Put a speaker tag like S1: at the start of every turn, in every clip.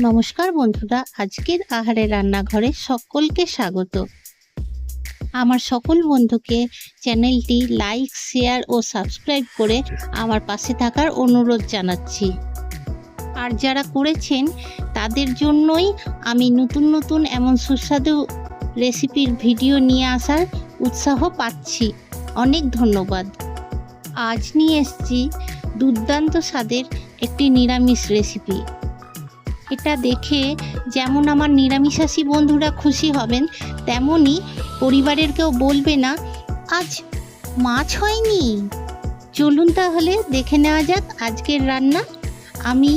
S1: নমস্কার বন্ধুরা, আজকের আহারে রান্নাঘরে সকলকে স্বাগত। আমার সকল বন্ধুকে চ্যানেলটি লাইক, শেয়ার ও সাবস্ক্রাইব করে আমার পাশে থাকার অনুরোধ জানাচ্ছি। আর যারা করেছেন, তাদের জন্যই আমি নতুন নতুন এমন সুস্বাদু রেসিপির ভিডিও নিয়ে আসার উৎসাহ পাচ্ছি। অনেক ধন্যবাদ। আজ নিয়ে এসছি দুর্দান্ত স্বাদের একটি নিরামিষ রেসিপি। এটা দেখে যেমন আমার নিরামিষাসী বন্ধুরা খুশি হবেন, তেমনই পরিবারের কেউ বলবে না, আজ মাছ হয়নি? চলুন তাহলে দেখে নেওয়া যাক আজকের রান্না। আমি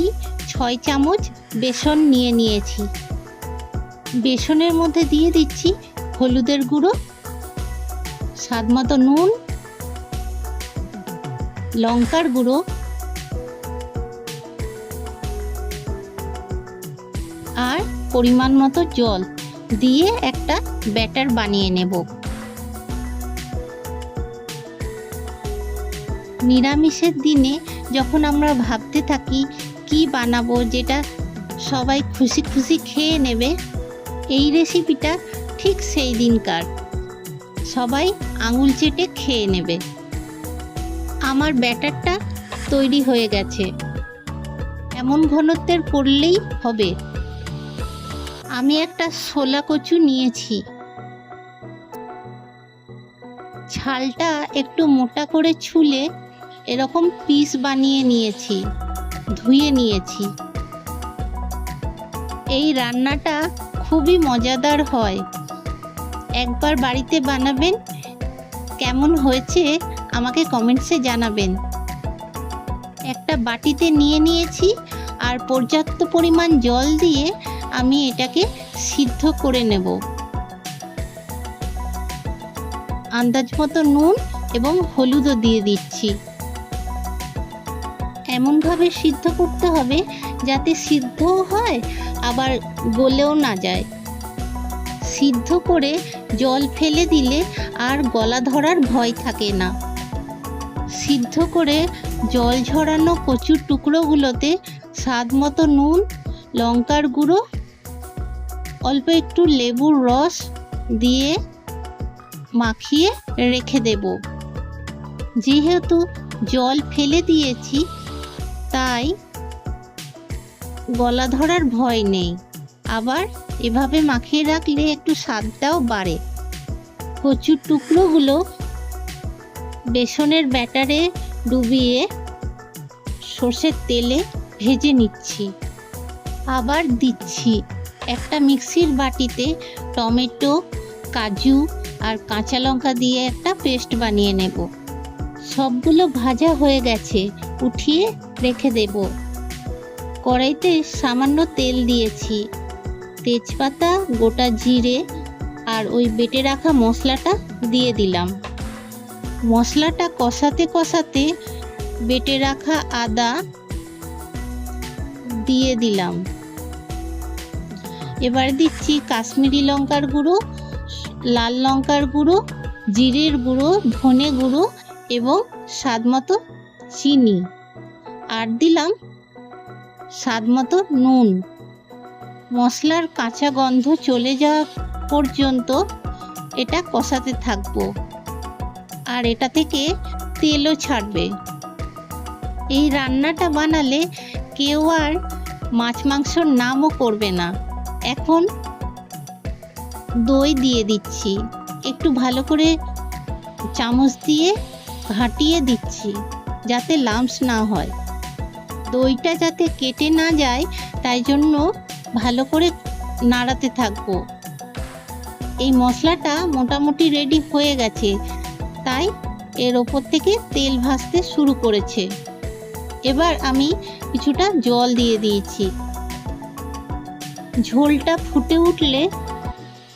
S1: ছয় চামচ বেসন নিয়ে নিয়েছি। বেসনের মধ্যে দিয়ে দিচ্ছি হলুদের গুঁড়ো স্বাদ নুন, লঙ্কার গুঁড়ো আর পরিমাণ মতো জল দিয়ে একটা ব্যাটার বানিয়ে নেব। নিরামিষের দিনে যখন আমরা ভাবতে থাকি, কি বানাবো যেটা সবাই খুশি খুশি খেয়ে নেবে, এই রেসিপিটা ঠিক সেই দিনকার। সবাই আঙুল চেটে খেয়ে নেবে। আমার ব্যাটারটা তৈরি হয়ে গেছে। এমন ঘনত্বের করলেই হবে। আমি একটা শোলা কচু নিয়েছি। ছালটা একটু মোটা করে ছুলে এরকম পিস বানিয়ে নিয়েছি, ধুয়ে নিয়েছি। এই রান্নাটা খুবই মজাদার হয়। একবার বাড়িতে বানাবেন, কেমন হয়েছে আমাকে কমেন্টসে জানাবেন। একটা বাটিতে নিয়ে নিয়েছি আর পর্যাপ্ত পরিমাণ জল দিয়ে আমি এটাকে সিদ্ধ করে নেব। আন্দাজ মতো নুন এবং হলুদও দিয়ে দিচ্ছি। এমনভাবে সিদ্ধ করতে হবে যাতে সিদ্ধও হয়, আবার গলেও না যায়। সিদ্ধ করে জল ফেলে দিলে আর গলা ধরার ভয় থাকে না। সিদ্ধ করে জল ঝরানো কচুর টুকরোগুলোতে স্বাদ মতো নুন, লঙ্কার গুঁড়ো অল্প একটু লেবুর রস দিয়ে মাখিয়ে রেখে দেব। যেহেতু জল ফেলে দিয়েছি, তাই গলা ধরার ভয় নেই। আবার এভাবে মাখিয়ে রাখলে একটু স্বাদটাও বাড়ে। কচুর টুকরোগুলো বেসনের ব্যাটারে ডুবিয়ে সর্ষের তেলে ভেজে নিচ্ছি। আবার দিচ্ছি। একটা মিক্সির বাটিতে টমেটো, কাজু আর কাঁচা লঙ্কা দিয়ে একটা পেস্ট বানিয়ে নেব। সবগুলো ভাজা হয়ে গেছে, উঠিয়ে রেখে দেব। কড়াইতে সামান্য তেল দিয়েছি। তেজপাতা, গোটা জিরে আর ওই বেটে রাখা মশলাটা দিয়ে দিলাম। মশলাটা কষাতে কষাতে বেটে রাখা আদা দিয়ে দিলাম। এবার দিচ্ছি কাশ্মীরি লঙ্কার গুঁড়ো, লাল লঙ্কার গুঁড়ো, জিরের গুঁড়ো, ধনে গুঁড়ো এবং স্বাদ মতো চিনি। আর দিলাম স্বাদ মতো নুন। মশলার কাঁচা গন্ধ চলে যাওয়া পর্যন্ত এটা কষাতে থাকব। আর এটা থেকে তেলও ছাড়বে। এই রান্নাটা বানালে কেউ আর মাছ মাংসর নামও করবে না। এখন দই দিয়ে দিচ্ছি। একটু ভালো করে চামচ দিয়ে ঘাটিয়ে দিচ্ছি যাতে লাম্পস না হয়। দইটা যাতে কেটে না যায়, তাই জন্য ভালো করে নাড়াতে থাকব। এই মশলাটা মোটামুটি রেডি হয়ে গেছে, তাই এর ওপর থেকে তেল ভাসতে শুরু করেছে। এবার আমি কিছুটা জল দিয়ে দিয়েছি। ঝোলটা ফুটে উঠলে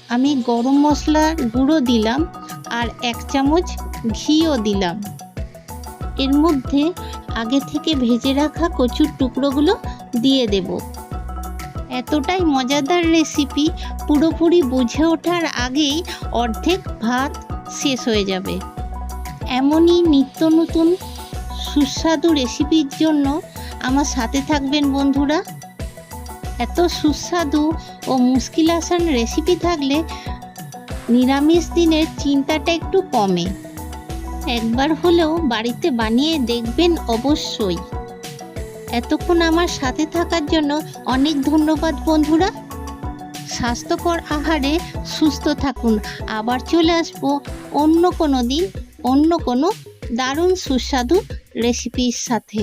S1: আমি গরম মশলার গুঁড়ো দিলাম আর এক চামচ ঘিও দিলাম। এর মধ্যে আগে থেকে ভেজে রাখা কচুর টুকরোগুলো দিয়ে দেব। এতটাই মজাদার রেসিপি পুরোপুরি বুঝে ওঠার আগেই অর্ধেক ভাত শেষ হয়ে যাবে। এমনই নিত্য নতুন সুস্বাদু রেসিপির জন্য আমার সাথে থাকবেন বন্ধুরা। এত সুস্বাদু ও মুশকিল আসান রেসিপি থাকলে নিরামিষ দিনের চিন্তাটা একটু কমে। একবার হলেও বাড়িতে বানিয়ে দেখবেন অবশ্যই। এতক্ষণ আমার সাথে থাকার জন্য অনেক ধন্যবাদ, বন্ধুরা। স্বাস্থ্যকর আহারে সুস্থ থাকুন। আবার চলে আসব অন্য কোনো দিন, অন্য কোনো দারুণ সুস্বাদু রেসিপির সাথে।